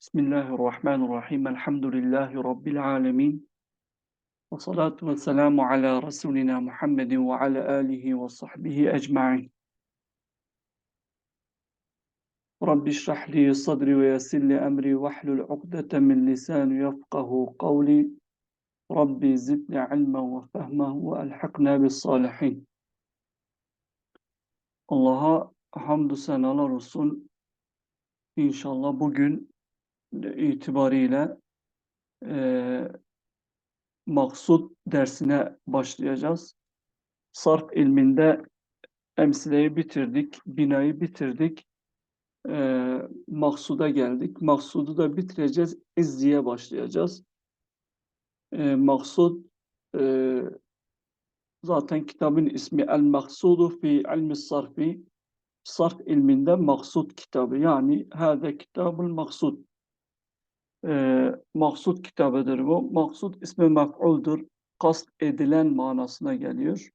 Bismillahirrahmanirrahim. Elhamdülillahi Rabbil alemin. Ve salatu ve selamu ala Resulina Muhammedin ve ala alihi ve sahbihi ecma'in. Rabbi şrah li sadri ve yessir li emri ve hlul ukdeten min lisani yefkahu kavli. Rabbi zidni ilmen ve fehmen ve elhakna bis salihin. Allah'a hamdü senalar olsun. İnşallah bugün itibariyle eee maksud dersine başlayacağız. Sarf ilminde emsileyi bitirdik, binayı bitirdik, eee maksuda geldik. Maksudu da bitireceğiz, izziye başlayacağız. Eee maksud eee, zaten kitabın ismi El Maksudu fi ilmi sarfi. Sarf ilminde maksud kitabı yani hâze kitabul maksud. Eee maksud kitabıdır bu. Maksud ismi mef'uldur. Kast edilen manasına geliyor.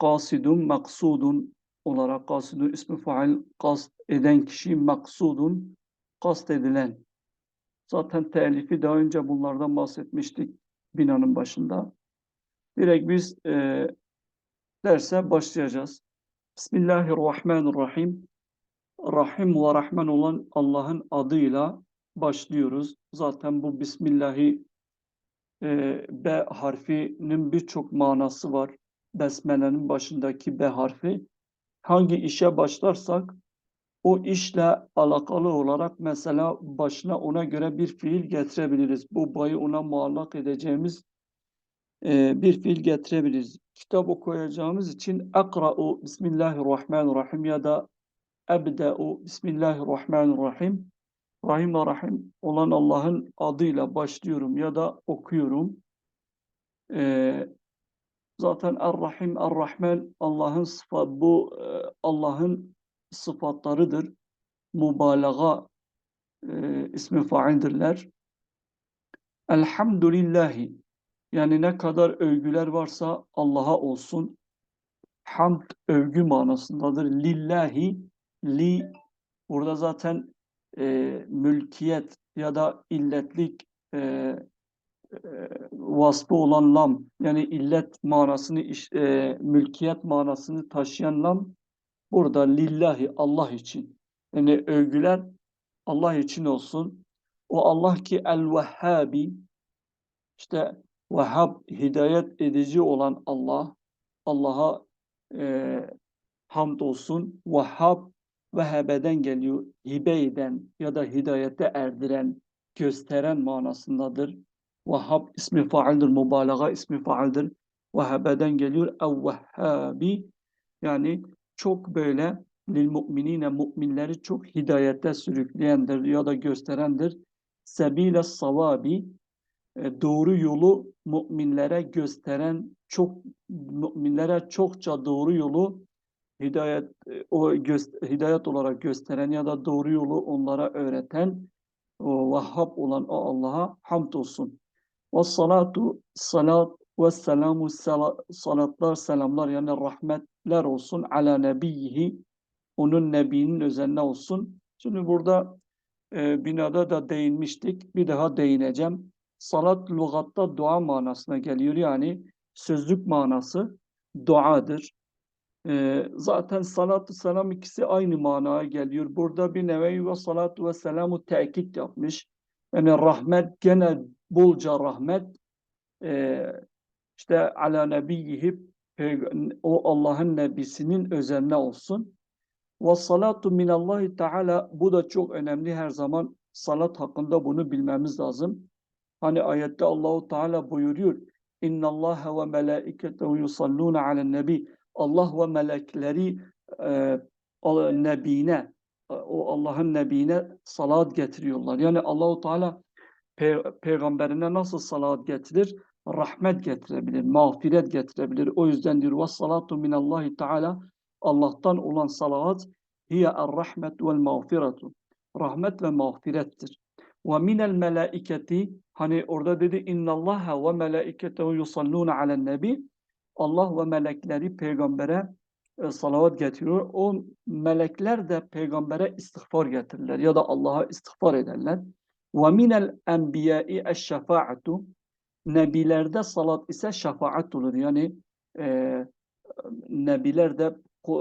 Kasidun, maksudun olarak kasidun ismi fail kast eden kişi maksudun kast edilen. Zaten telifi daha önce bunlardan bahsetmiştik binanın başında. Direkt biz eee derse başlayacağız. Bismillahirrahmanirrahim. Rahim ve Rahman olan Allah'ın adıyla başlıyoruz. Zaten bu Bismillahi e, B harfinin birçok manası var. Besmele'nin başındaki B harfi. Hangi işe başlarsak o işle alakalı olarak mesela başına ona göre bir fiil getirebiliriz. Bu bayı ona muallak edeceğimiz e, bir fiil getirebiliriz. Kitap okuyacağımız için akra'u Bismillahirrahmanirrahim ya da ebde'u Bismillahirrahmanirrahim. Rahim ve Rahim olan Allah'ın adıyla başlıyorum ya da okuyorum. Ee, zaten Er-Rahim, Er-Rahman Allah'ın sıfat, bu e, Allah'ın sıfatlarıdır. Mübalağa e, ismi faildirler. Elhamdülillahi yani ne kadar övgüler varsa Allah'a olsun. Hamd övgü manasındadır. Lillahi li burada zaten e, mülkiyet ya da illetlik e, e, vasfı olan lam yani illet manasını e, mülkiyet manasını taşıyan lam burada lillahi Allah için. Yani övgüler Allah için olsun. O Allah ki el-Vehhabi işte Vehhab hidayet edici olan Allah Allah'a e, hamd olsun. Vehhab Vehhebe'den geliyor. Hibe eden ya da hidayete erdiren, gösteren manasındadır. Vehhab ismi faildir, mübalağa ismi faildir. Vehhebe'den geliyor. Evvehhabi yani çok böyle lil mu'minine müminleri çok hidayete sürükleyendir ya da gösterendir. Sebile savabi e, doğru yolu müminlere gösteren çok müminlere çokça doğru yolu hidayet e, o göz- hidayet olarak gösteren ya da doğru yolu onlara öğreten o Vahhab olan o Allah'a hamd olsun. Ve salatu salat ve selamu sala- salatlar selamlar yani rahmetler olsun ala nebiyhi onun nebinin üzerine olsun. Şimdi burada e, binada da değinmiştik. Bir daha değineceğim. Salat lügatta dua manasına geliyor. Yani sözlük manası duadır. Ee, zaten salatü selam ikisi aynı manaya geliyor. Burada bir nevi ve salatu ve selamu tekit yapmış. Yani rahmet gene bolca rahmet ee, işte ala nebiyyihi o Allah'ın nebisinin üzerine olsun. Ve salatu minallahi teala bu da çok önemli her zaman salat hakkında bunu bilmemiz lazım. Hani ayette Allahu Teala buyuruyor. İnna Allah ve melaiketehu yusalluna alen nebi. Allah ve melekleri e, nebine e, o Allah'ın nebine salat getiriyorlar. Yani Allahu Teala pe- peygamberine nasıl salat getirir? Rahmet getirebilir, mağfiret getirebilir. O yüzden diyor ve salatu minallahi Teala Allah'tan olan salavat hiye er-rahmet vel mağfiretu. Rahmet ve mağfirettir. Ve minel melaiketi hani orada dedi innallaha ve melaiketehu yusalluna alen nebi Allah ve melekleri peygambere e, salavat getiriyor. O melekler de peygambere istiğfar getirirler ya da Allah'a istiğfar ederler. Ve minel enbiyai eşşefaatu Nebilerde salat ise şefaat olur. Yani e, nebiler de e,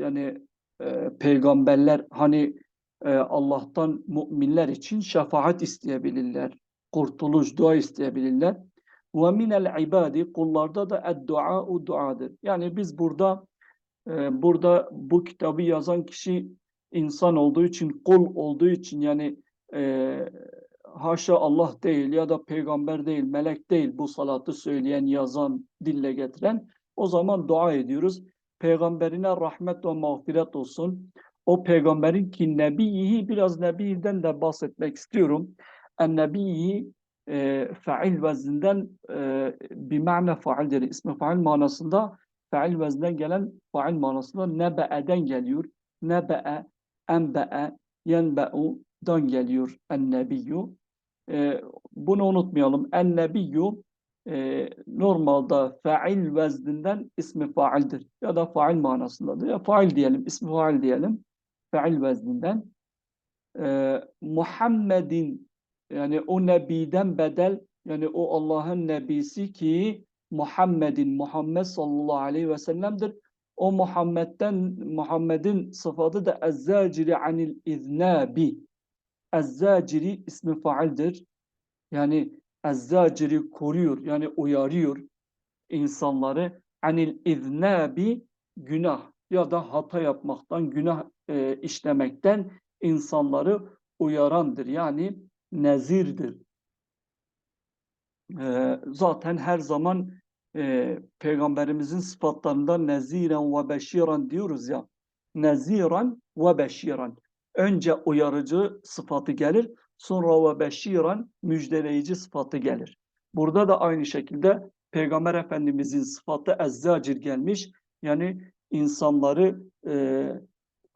yani e, peygamberler hani e, Allah'tan müminler için şefaat isteyebilirler. Kurtuluş, dua isteyebilirler. Ve minel ibadi kullarda da ed-dua duadır. Yani biz burada e, burada bu kitabı yazan kişi insan olduğu için, kul olduğu için yani e, haşa Allah değil ya da peygamber değil, melek değil bu salatı söyleyen, yazan, dille getiren o zaman dua ediyoruz. Peygamberine rahmet ve mağfiret olsun. O peygamberin ki nebiyihi biraz nebiyiden de bahsetmek istiyorum. En nebiyi e, fail vezninden e, bir mana faildir. İsmi fail manasında fail vezninden gelen fail manasında nebe'eden geliyor. Nebe'e, enbe'e, yenbe'u'dan geliyor en nebiyyü. E, bunu unutmayalım. En nebiyyü e, normalde fail vezninden ismi faildir. Ya da fail manasındadır. Ya fail diyelim, ismi fail diyelim. Fail vezninden. E, Muhammed'in yani o nebiden bedel yani o Allah'ın nebisi ki Muhammed'in Muhammed sallallahu aleyhi ve sellem'dir. O Muhammed'den Muhammed'in sıfatı da ezzaciri anil iznabi. Ezzaciri ismi faildir. Yani ezzaciri koruyor yani uyarıyor insanları anil iznabi günah ya da hata yapmaktan, günah e, işlemekten insanları uyarandır. Yani nezirdir. E, zaten her zaman e, Peygamberimizin sıfatlarında neziren ve beşiran diyoruz ya. Neziran ve beşiran. Önce uyarıcı sıfatı gelir, sonra ve beşiran müjdeleyici sıfatı gelir. Burada da aynı şekilde Peygamber Efendimizin sıfatı ezzacir gelmiş. Yani insanları e,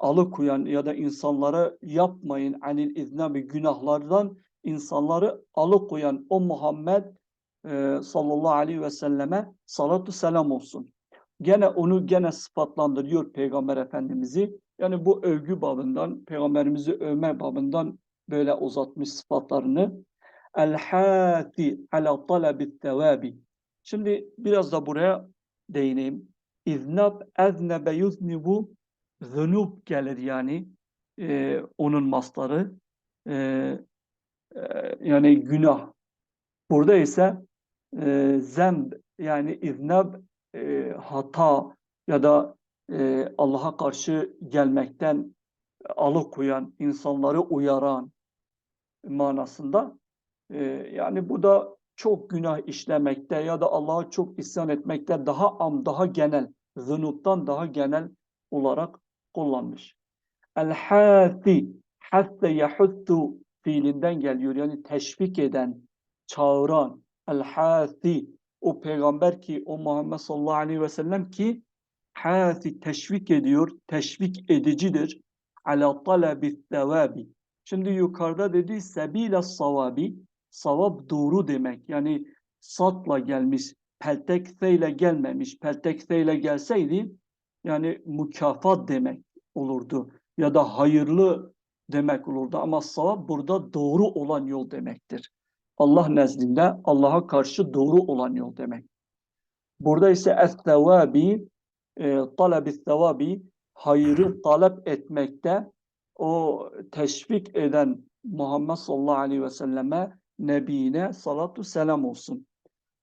alıkoyan ya da insanlara yapmayın anil iznabi günahlardan insanları alıkoyan o Muhammed e, sallallahu aleyhi ve selleme salatu selam olsun. Gene onu gene sıfatlandırıyor Peygamber Efendimiz'i. Yani bu övgü babından, Peygamberimizi övme babından böyle uzatmış sıfatlarını. El-hâti ala talabit tevabi. Şimdi biraz da buraya değineyim. İznab eznebe yuznibu zunub gelir yani e, onun masları. E, e, yani günah. Burada ise e, zemb yani iznab e, hata ya da e, Allah'a karşı gelmekten alıkoyan, insanları uyaran manasında. E, yani bu da çok günah işlemekte ya da Allah'a çok isyan etmekte daha am, daha genel, zunuptan daha genel olarak kullanmış. El-hâti, hatta yahuttu fiilinden geliyor. Yani teşvik eden, çağıran, el-hâti, o peygamber ki, o Muhammed sallallahu aleyhi ve sellem ki, hâti teşvik ediyor, teşvik edicidir. Ala talabi tevabi. Şimdi yukarıda dedi sebile savabi, savab doğru demek. Yani satla gelmiş, peltek ile gelmemiş. Peltek ile gelseydi yani mükafat demek olurdu. Ya da hayırlı demek olurdu. Ama savab burada doğru olan yol demektir. Allah nezdinde Allah'a karşı doğru olan yol demek. Burada ise es-sevabi, e, talab-i hayrı talep etmekte o teşvik eden Muhammed sallallahu aleyhi ve selleme nebine salatu selam olsun.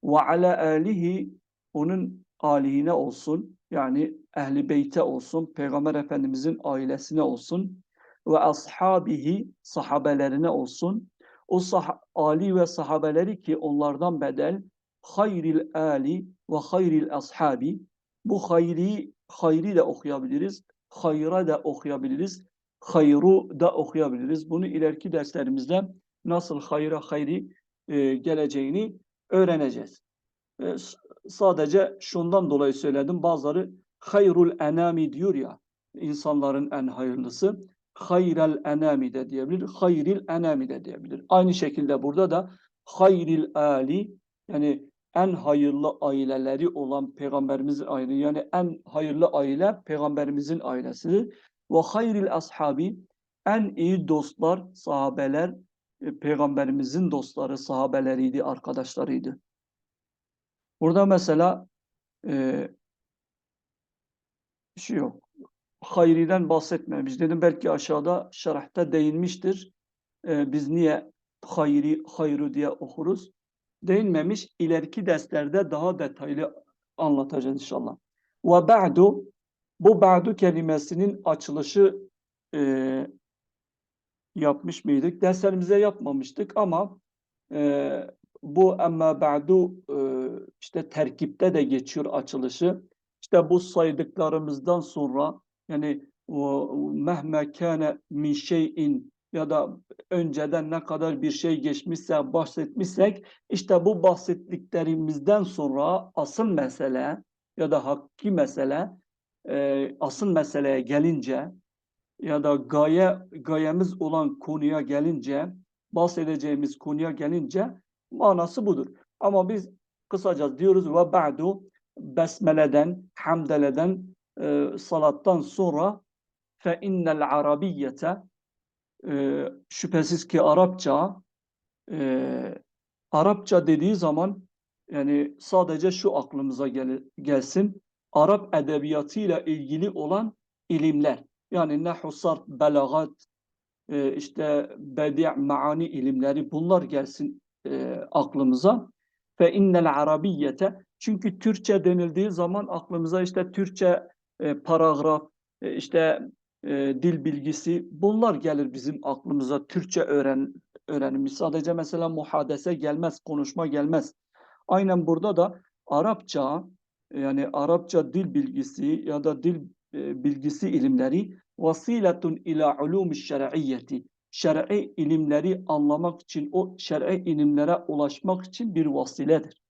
Ve ala alihi onun alihine olsun. Yani ehli beyte olsun. Peygamber Efendimizin ailesine olsun. Ve ashabihi sahabelerine olsun. O sah ali ve sahabeleri ki onlardan bedel hayril ali ve hayril ashabi. Bu hayri, hayri de okuyabiliriz. Hayra da okuyabiliriz hayru da okuyabiliriz. Bunu ileriki derslerimizde nasıl hayra hayri e, geleceğini öğreneceğiz. E, sadece şundan dolayı söyledim. Bazıları hayrul enami diyor ya, insanların en hayırlısı. Hayral enami de diyebilir, hayril enami de diyebilir. Aynı şekilde burada da hayril ali yani en hayırlı aileleri olan peygamberimizin aile yani en hayırlı aile peygamberimizin ailesidir. Ve hayril ashabi en iyi dostlar sahabeler e, peygamberimizin dostları sahabeleriydi, arkadaşlarıydı. Burada mesela e, bir şey yok. Hayri'den bahsetmemiş. Dedim belki aşağıda şerhte değinmiştir. E, biz niye hayri, hayru diye okuruz? Değinmemiş. İleriki derslerde daha detaylı anlatacağız inşallah. Ve ba'du bu ba'du kelimesinin açılışı e, yapmış mıydık? Derslerimize yapmamıştık ama e, bu ama ba'du e, işte terkipte de geçiyor açılışı. İşte bu saydıklarımızdan sonra yani mehme kâne min şeyin ya da önceden ne kadar bir şey geçmişse bahsetmişsek işte bu bahsettiklerimizden sonra asıl mesele ya da hakki mesele e, asıl meseleye gelince ya da gaye gayemiz olan konuya gelince bahsedeceğimiz konuya gelince manası budur. Ama biz kısaca diyoruz ve ba'du besmeleden, hamdeleden, e, salattan sonra fe innel arabiyyete e, şüphesiz ki Arapça e, Arapça dediği zaman yani sadece şu aklımıza gel gelsin. Arap edebiyatıyla ilgili olan ilimler. Yani nahvu, sarf, belagat, e, işte bedi' maani ilimleri bunlar gelsin e, aklımıza. Fe innel arabiyyete çünkü Türkçe denildiği zaman aklımıza işte Türkçe e, paragraf, e, işte e, dil bilgisi bunlar gelir bizim aklımıza Türkçe öğren öğrenimi. Sadece mesela muhadese gelmez, konuşma gelmez. Aynen burada da Arapça yani Arapça dil bilgisi ya da dil e, bilgisi ilimleri vasiletun ila ulum şer'iyyeti şer'i ilimleri anlamak için o şer'i ilimlere ulaşmak için bir vasiledir.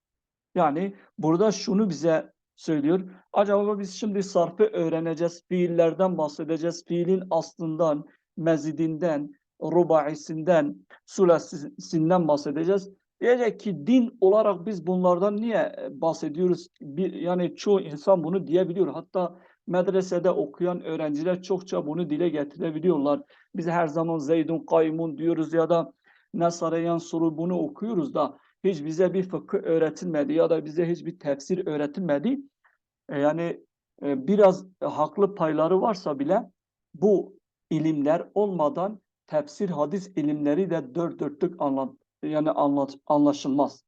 Yani burada şunu bize söylüyor. Acaba biz şimdi sarfı öğreneceğiz, fiillerden bahsedeceğiz, fiilin aslından, mezidinden, rubaisinden, sulasinden bahsedeceğiz. Diyecek ki din olarak biz bunlardan niye bahsediyoruz? Bir, yani çoğu insan bunu diyebiliyor. Hatta medresede okuyan öğrenciler çokça bunu dile getirebiliyorlar. Biz her zaman Zeydun Kaymun diyoruz ya da Nasarayan soru bunu okuyoruz da hiç bize bir fıkıh öğretilmedi ya da bize hiçbir tefsir öğretilmedi. E, yani e, biraz haklı payları varsa bile bu ilimler olmadan tefsir hadis ilimleri de dört dörtlük anlat yani anlat anlaşılmaz.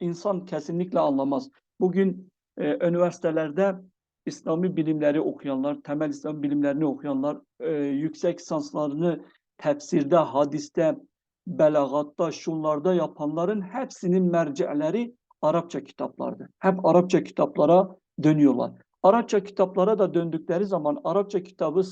İnsan kesinlikle anlamaz. Bugün e, üniversitelerde İslami bilimleri okuyanlar, temel İslam bilimlerini okuyanlar, e, yüksek lisanslarını tefsirde, hadiste, belagatta, şunlarda yapanların hepsinin mercileri Arapça kitaplardır. Hep Arapça kitaplara dönüyorlar. Arapça kitaplara da döndükleri zaman Arapça kitabı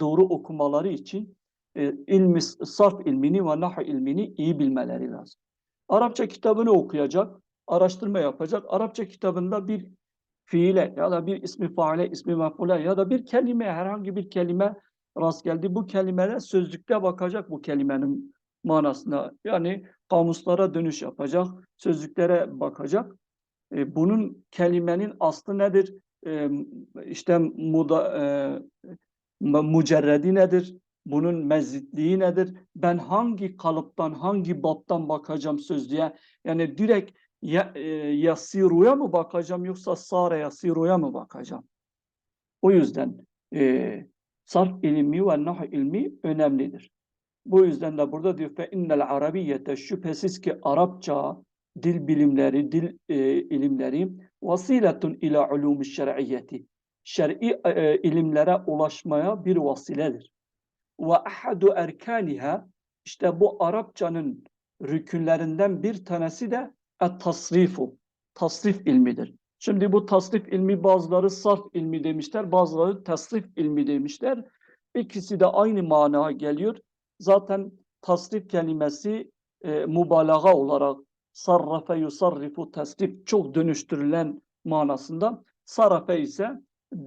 doğru okumaları için e, ilmi, sarf ilmini ve nah ilmini iyi bilmeleri lazım. Arapça kitabını okuyacak, araştırma yapacak. Arapça kitabında bir fiile ya da bir ismi faile, ismi mefule ya da bir kelime, herhangi bir kelime rast geldi. Bu kelimeler sözlükte bakacak bu kelimenin manasına. Yani kamuslara dönüş yapacak, sözlüklere bakacak. E, bunun kelimenin aslı nedir? E, işte muda, e, mücerredi nedir? Bunun mezitliği nedir? Ben hangi kalıptan, hangi baptan bakacağım sözlüğe? Yani direkt ya, e, yasiruya mı bakacağım yoksa sare yasiruya mı bakacağım? O yüzden e, sarf ilmi ve nah ilmi önemlidir. Bu yüzden de burada diyor fe innel arabiyete şüphesiz ki Arapça dil bilimleri, dil e, ilimleri vasiletun ila ulumi şer'iyyeti. Şer'i e, ilimlere ulaşmaya bir vasiledir. Ve ahadu erkaniha işte bu Arapçanın rükünlerinden bir tanesi de et-tasrifu. Tasrif ilmidir. Şimdi bu tasrif ilmi bazıları sarf ilmi demişler, bazıları tasrif ilmi demişler. İkisi de aynı manaya geliyor. Zaten tasrif kelimesi e, mübalağa olarak sarrafe yusarrifu tasrif çok dönüştürülen manasında. Sarrafe ise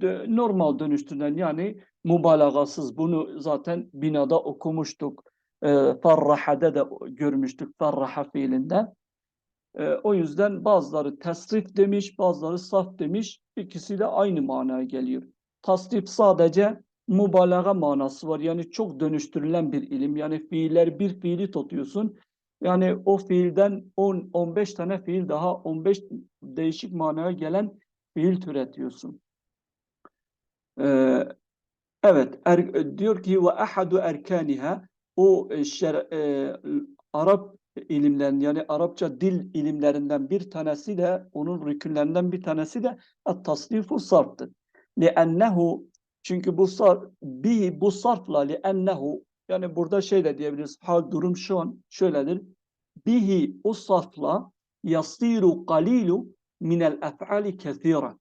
dö normal dönüştürülen yani mübalağasız. Bunu zaten binada okumuştuk. E, farrahade de görmüştük farraha fiilinde. E, o yüzden bazıları tesrif demiş, bazıları saf demiş. İkisi de aynı manaya geliyor. Tasrif sadece mübalağa manası var. Yani çok dönüştürülen bir ilim. Yani fiiller bir fiili tutuyorsun. Yani o fiilden 10-15 tane fiil daha 15 değişik manaya gelen fiil türetiyorsun. Ee, evet, er, diyor ki ve ahadu erkaniha o e, şer, e, Arap ilimlerin yani Arapça dil ilimlerinden bir tanesi de onun rükünlerinden bir tanesi de at-tasnifu sarftır. لِأَنَّهُ çünkü bu sarf bi bu sarfla لِأَنَّهُ yani burada şey de diyebiliriz. Ha durum şu an şöyledir. Bihi o sarfla yasiru qalilu minel ef'ali kethira.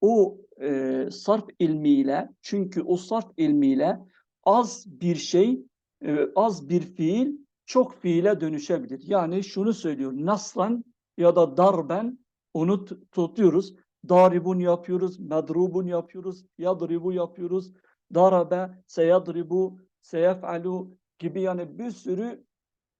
O e, sarf ilmiyle çünkü o sarf ilmiyle az bir şey, e, az bir fiil çok fiile dönüşebilir. Yani şunu söylüyor. Nasran ya da darben onu tutuyoruz. Daribun yapıyoruz, medrubun yapıyoruz, yadribu yapıyoruz. Darabe, seyadribu, seyef'alu gibi yani bir sürü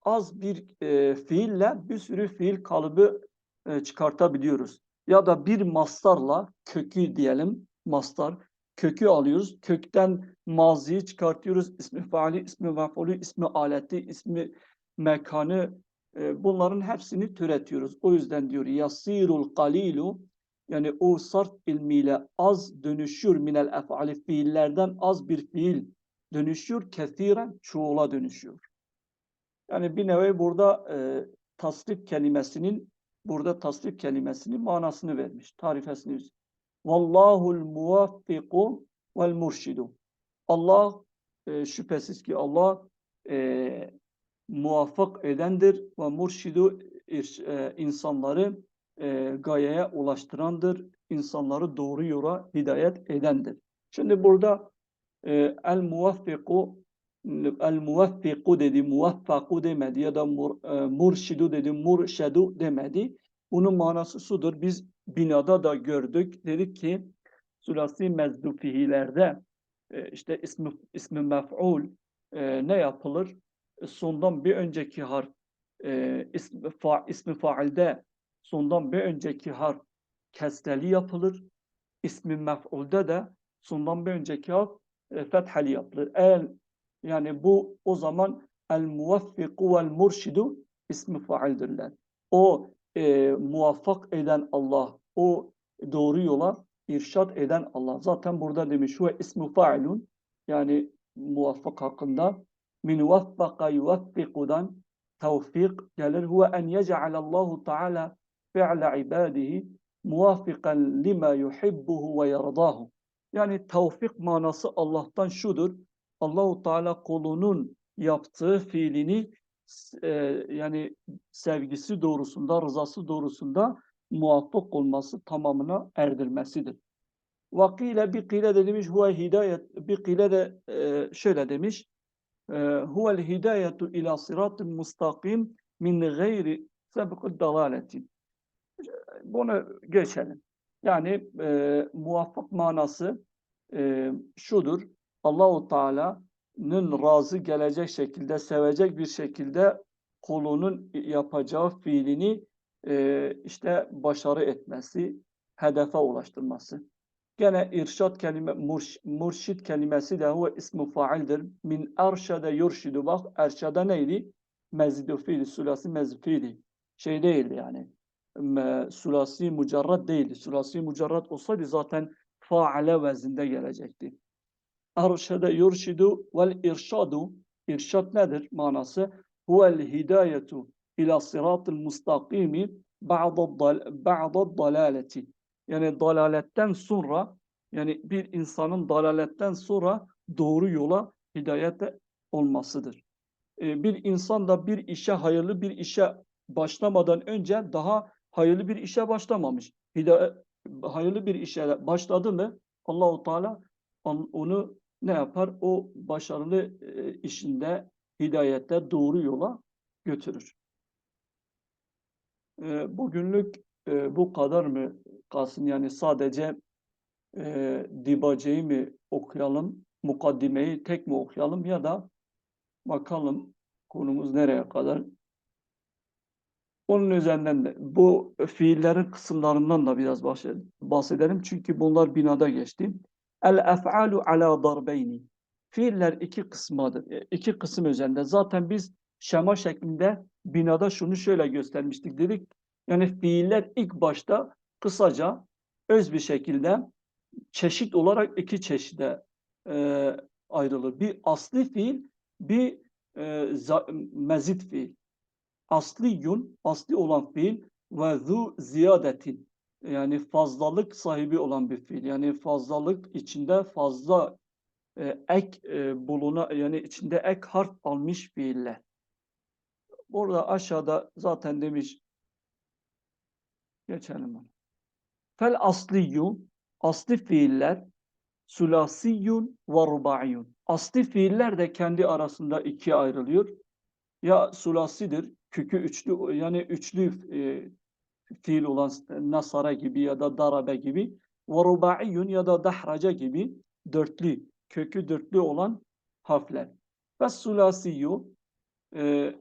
az bir e, fiille bir sürü fiil kalıbı e, çıkartabiliyoruz. Ya da bir mastarla kökü diyelim, mastar, kökü alıyoruz. Kökten maziyi çıkartıyoruz. İsmi faali, ismi mef'ulü, ismi aleti, ismi mekanı e, bunların hepsini türetiyoruz. O yüzden diyor yasirul kalilu yani o sarf ilmiyle az dönüşür minel ef'ali fiillerden az bir fiil dönüşüyor. Kethiren çoğula dönüşüyor. Yani bir nevi burada e, tasrif kelimesinin burada tasrif kelimesinin manasını vermiş. Tarifesini. Vallahul muvaffiku vel murşidu. Allah e, şüphesiz ki Allah e, muvaffak edendir ve murşidu e, insanları e, gayeye ulaştırandır. insanları doğru yola hidayet edendir. Şimdi burada e, el muvaffiku el muvaffiku dedi, muvaffaku demedi ya da mur, e, murşidu dedi, murşedu demedi. Bunun manası sudur. Biz binada da gördük. Dedik ki sulasi mezdufihilerde e, işte ismi, ismi mef'ul e, ne yapılır? Sondan bir önceki harf e, ismi, fa, ismi failde sondan bir önceki harf kesreli yapılır. İsmi mef'ulde de sondan bir önceki harf e, fetheli yapılır. Eğer yani bu o zaman el muvaffiku vel murşidu ismi faildirler. O e, muvaffak eden Allah, o doğru yola irşat eden Allah. Zaten burada demiş ve ismi failun yani muvaffak hakkında min vaffaka yuvaffikudan tevfik gelir. Huve en yec'alallahu Teala fi'le ibadihi muvafikan lima yuhibbuhu ve yardahu. Yani tevfik manası Allah'tan şudur. Allahu Teala kulunun yaptığı fiilini e, yani sevgisi doğrusunda, rızası doğrusunda muvaffak olması tamamına erdirmesidir. Vakile bir kile de demiş huve hidayet bir kile de e, şöyle demiş e, huvel hidayetu ila sıratın mustakim min gayri sebekul dalaletin. Bunu geçelim. Yani e, muvaffak manası e, şudur. Allahu Teala'nın razı gelecek şekilde, sevecek bir şekilde kulunun yapacağı fiilini e, işte başarı etmesi, hedefe ulaştırması. Gene irşad kelime, murş, murşid kelimesi de huve ismu faildir. Min erşede yurşidu bak erşede neydi? Mezidu fiili, sulasi mezid fiili. Şey değildi yani. Me, sulasi mucarrad değildi. Sulasi mucarrad olsaydı zaten faale vezinde gelecekti. Erşede yurşidu vel irşadu. İrşad nedir manası? Huvel hidayetu ila sıratil mustakimi ba'da dalaleti. Yani dalaletten sonra yani bir insanın dalaletten sonra doğru yola hidayete olmasıdır. Ee, bir insan da bir işe hayırlı bir işe başlamadan önce daha hayırlı bir işe başlamamış. Hidayet, hayırlı bir işe başladı mı Allahu Teala onu ne yapar? O başarılı e, işinde hidayette doğru yola götürür. E, bugünlük e, bu kadar mı kalsın? Yani sadece dibaceyi mi okuyalım, mukaddimeyi tek mi okuyalım ya da bakalım konumuz nereye kadar Onun üzerinden de bu fiillerin kısımlarından da biraz bahsedelim. Çünkü bunlar binada geçti. El ef'alu ala darbeyni. Fiiller iki kısmadır. E, iki kısım üzerinde. Zaten biz şema şeklinde binada şunu şöyle göstermiştik dedik. Yani fiiller ilk başta kısaca öz bir şekilde çeşit olarak iki çeşide e, ayrılır. Bir asli fiil, bir e, mezit fiil. Asliyun, asli olan fiil ve zu ziyadetin. Yani fazlalık sahibi olan bir fiil. Yani fazlalık içinde fazla e, ek e, buluna yani içinde ek harf almış fiiller. Burada aşağıda zaten demiş geçelim onu. Fel asliyu asli fiiller sülasiyun ve rubaiyun. Asli fiiller de kendi arasında ikiye ayrılıyor. Ya sulasidir, kökü üçlü yani üçlü e, fiil olan nasara gibi ya da darabe gibi ve rubaiyun ya da dahraca gibi dörtlü, kökü dörtlü olan harfler. Ve sulasiyu e,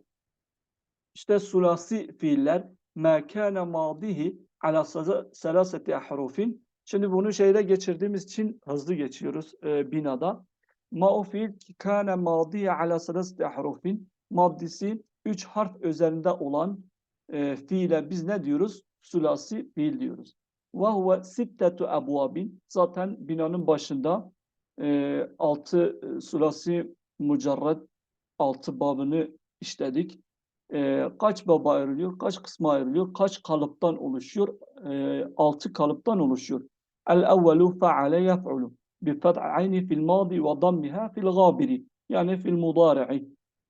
işte sulasi fiiller ma kana madihi ala selaseti ahrufin. Şimdi bunu şeyde geçirdiğimiz için hızlı geçiyoruz e, binada. Ma o fiil kana madihi ala selaseti ahrufin. Maddisi üç harf üzerinde olan e, fiile biz ne diyoruz? Sulasi fiil diyoruz. Ve huve sittetu abwabin. Zaten binanın başında e, altı e, sulasi mucarred altı babını işledik. E, kaç baba ayrılıyor, kaç kısma ayrılıyor, kaç kalıptan oluşuyor? E, altı kalıptan oluşuyor. El-evvelu feale yef'ulu bi fet'ayni fil madi ve dammiha fil gabiri yani fil mudari'i.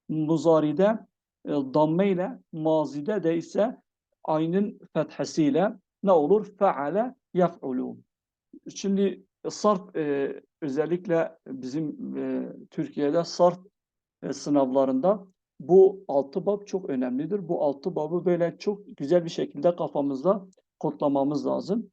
Muzaride e, damme ile mazide de ise aynın fethesiyle ne olur? Feale yef'ulu. Şimdi sarf e, özellikle bizim e, Türkiye'de sarf e, sınavlarında bu altı bab çok önemlidir. Bu altı babı böyle çok güzel bir şekilde kafamızda kodlamamız lazım.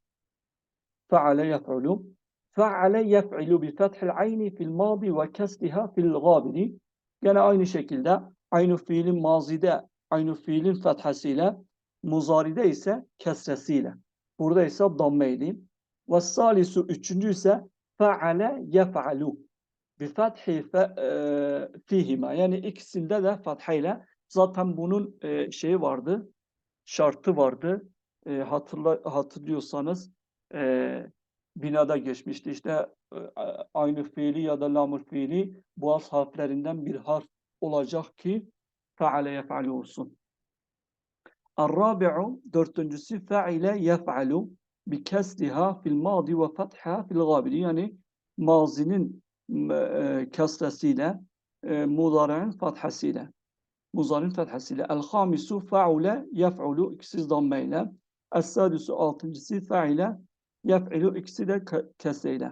Feale yef'ulu. Feale yef'ilu bi fethil ayni fil madi ve kesriha fil gabiri. Gene aynı şekilde aynı fiilin mazide, aynı fiilin fethesiyle, muzaride ise kesresiyle. Burada ise dammeyli. Ve salisu üçüncü ise feale yef'alu bi fethi fe, e, fihima. Yani ikisinde de fathayla. Zaten bunun e, şeyi vardı, şartı vardı. E, hatırla, hatırlıyorsanız e, binada geçmişti. İşte e, aynı fiili ya da lamur fiili boğaz harflerinden bir harf olacak ki feale yef'alu olsun. Ar-rabi'u dörtüncüsü feile yef'alu bi kesriha fil madi ve fetha fil gabiri. Yani mazinin e, kesresiyle e, mudari'nin fathasıyla. Muzari'nin fathasıyla. El-hamisu fe'ule yef'ulu ikisi dammeyle. Es-sadisu altıncısı fe'ile yef'ilu ikisi de ke- kesreyle.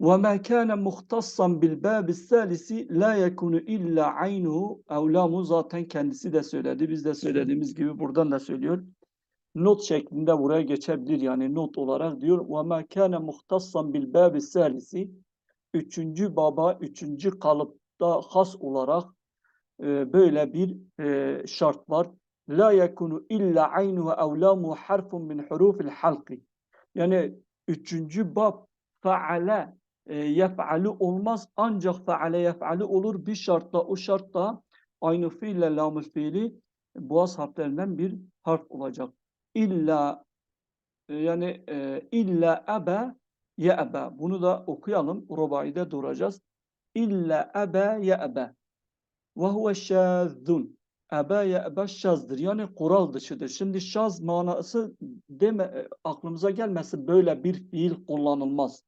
وما كان مختصا بالباب الثالث لا يكون إلا عينه أو لامه zaten kendisi de söyledi. Biz de söylediğimiz gibi buradan da söylüyor. Not şeklinde buraya geçebilir yani not olarak diyor. وما كان مختصا بالباب الثالث Üçüncü baba, üçüncü kalıpta has olarak e, böyle bir e, şart var. La yekunu illa aynuhu ev lamu harfun min hurufil halqi. Yani üçüncü bab faale e, yef'alu olmaz ancak faale yef'alu olur bir şartla o şartta aynı fiille lamül fiili boğaz harflerinden bir harf olacak. İlla e, yani e, illa ebe ye'ebe. Bunu da okuyalım. Rubaide duracağız. İlla ebe ye'ebe. Ve huve şazzun. Ebe ye'ebe şazdır. Yani kural dışıdır. Şimdi şaz manası deme, e, aklımıza gelmesin böyle bir fiil kullanılmaz.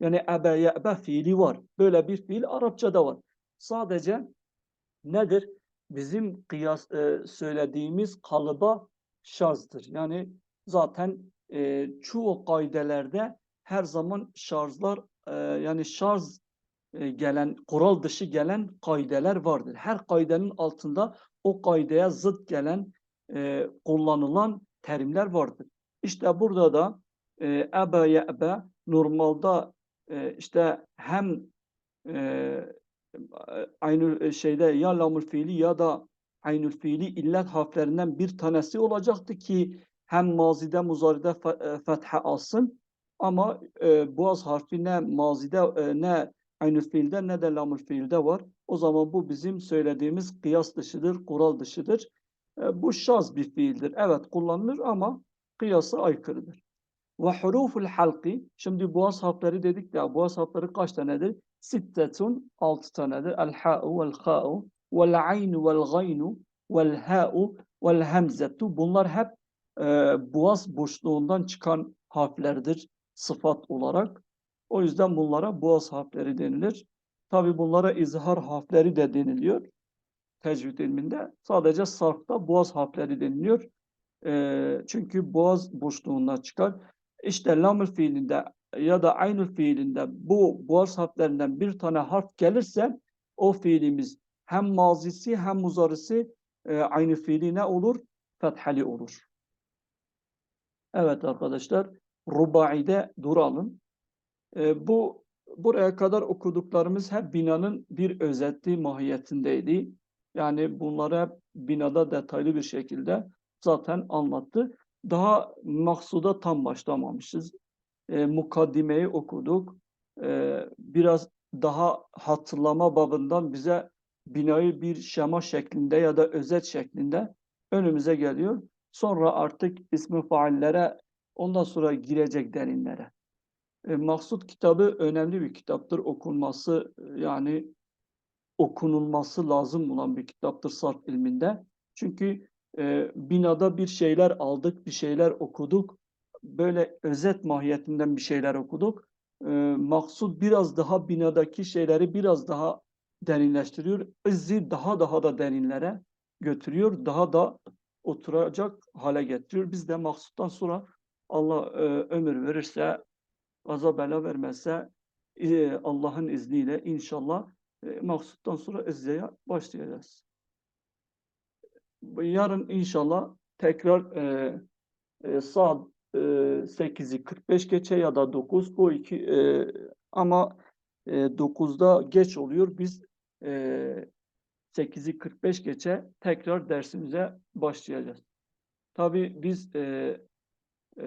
Yani ebe ye'ebe fiili var. Böyle bir fiil Arapçada var. Sadece nedir? Bizim kıyas e, söylediğimiz kalıba şazdır. Yani zaten e, çoğu kaidelerde her zaman şarjlar e, yani şarj e, gelen kural dışı gelen kaideler vardır. Her kaidenin altında o kaideye zıt gelen e, kullanılan terimler vardır. İşte burada da e, ebe ye'be normalde e, işte hem e, aynı şeyde ya lamur fiili ya da aynül fiili illet harflerinden bir tanesi olacaktı ki hem mazide muzaride e, fethe alsın ama e, boğaz harfi ne mazide e, ne aynül fiilde ne de lamül fiilde var. O zaman bu bizim söylediğimiz kıyas dışıdır, kural dışıdır. E, bu şaz bir fiildir. Evet kullanılır ama kıyasa aykırıdır. Ve huruful halki. Şimdi boğaz harfleri dedik ya. Boğaz harfleri kaç tanedir? Sittetun. Altı tanedir. El ha'u vel ha'u vel aynu vel gaynu vel ha'u vel hemzetu. Bunlar hep e, boğaz boşluğundan çıkan harflerdir sıfat olarak. O yüzden bunlara boğaz harfleri denilir. Tabi bunlara izhar harfleri de deniliyor. Tecvid ilminde. Sadece sarfta boğaz harfleri deniliyor. E, çünkü boğaz boşluğundan çıkar. İşte lamül fiilinde ya da aynül fiilinde bu boğaz harflerinden bir tane harf gelirse o fiilimiz hem mazisi hem muzarisi e, aynı fiili ne olur? Fethali olur. Evet arkadaşlar, rubaide duralım. E, bu buraya kadar okuduklarımız hep binanın bir özeti mahiyetindeydi. Yani bunları hep binada detaylı bir şekilde zaten anlattı. Daha maksuda tam başlamamışız. E, mukaddimeyi okuduk. E, biraz daha hatırlama babından bize binayı bir şema şeklinde ya da özet şeklinde önümüze geliyor. Sonra artık ismi faillere ondan sonra girecek derinlere. E, Maksut kitabı önemli bir kitaptır. Okunması yani okunulması lazım olan bir kitaptır sarf ilminde. Çünkü e, binada bir şeyler aldık, bir şeyler okuduk. Böyle özet mahiyetinden bir şeyler okuduk. E, maksud biraz daha binadaki şeyleri biraz daha derinleştiriyor. İzzi daha daha da derinlere götürüyor. Daha da oturacak hale getiriyor. Biz de maksuttan sonra Allah e, ömür verirse, azab bela vermezse e, Allah'ın izniyle inşallah e, maksuttan sonra İzze'ye başlayacağız. Yarın inşallah tekrar e, e, saat e, 8'i 45 geçe ya da 9 bu iki e, ama e, 9'da geç oluyor. Biz e, 8'i 45 geçe tekrar dersimize başlayacağız. Tabii biz e, e,